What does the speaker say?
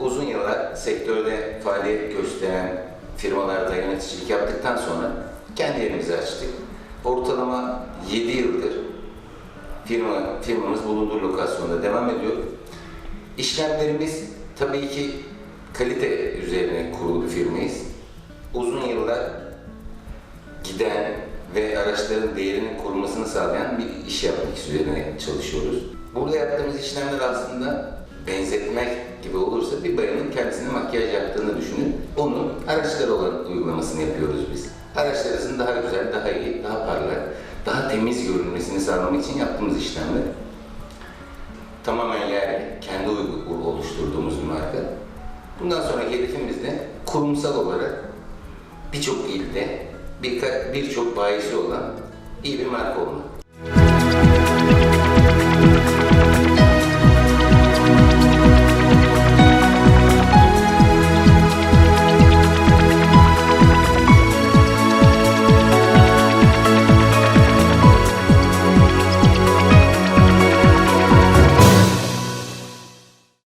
uzun yıllar sektörde faaliyet gösteren firmalarda yöneticilik yaptıktan sonra kendi yerimizi açtık. Ortalama 7 yıldır firma, firmamız bulunduğu lokasyonda devam ediyor. İşlemlerimiz tabii ki kalite üzerine kurulu firmayız. Uzun yıllar giden ve araçların değerinin korunmasını sağlayan bir iş yapmak üzerine çalışıyoruz. Burada yaptığımız işlemler aslında benzetmek gibi bir bayanın kendisine makyaj yaptığını düşünün. Onun araçlara olan uygulamasını yapıyoruz biz. Araçlarımızın daha güzel, daha iyi, daha parlak, daha temiz görünmesini sağlamak için yaptığımız işlemler. Tamamen yerli, kendi oluşturduğumuz bir marka. Bundan sonraki hedefimiz de kurumsal olarak birçok ilde birçok bayisi olan iyi bir marka olmak.